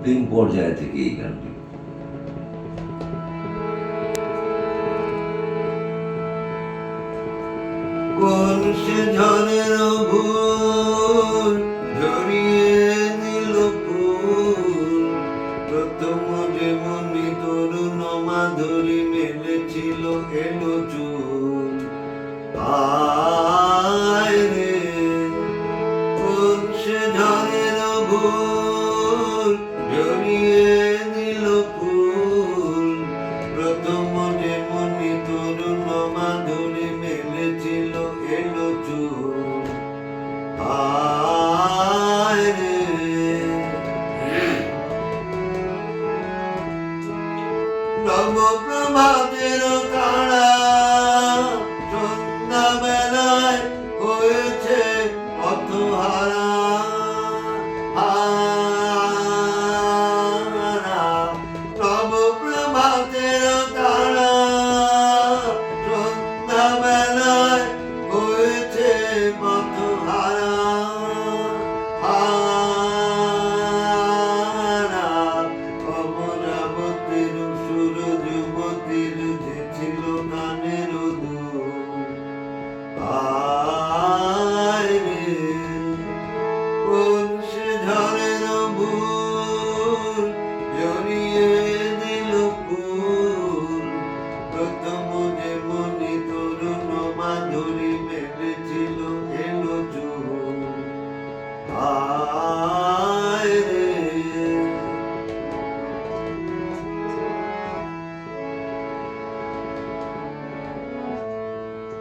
প্রেম পর্যায় থেকে এই গানটি। ঝড়ের ঝরিয়ে প্রথম যে মনি তরুণ মাধুরী নবপ্রভাতের তারা সন্ধ্যা বেলায় হয়েছে অতহারা হারা নবপ্রভাতের তারা সন্ধ্যা বেলায় হয়েছে পথহারা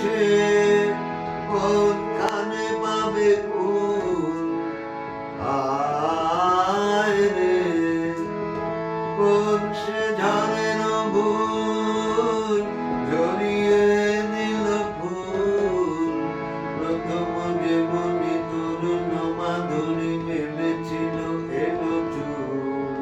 দেশে কোন কানে পাবে কুল আয় রে? কোন সে ঝড়ের ভুল জড়িয়ে নিল ফুল প্রথম যে মনি তরুণ মাধুরী মেলেছিল এলো চুল।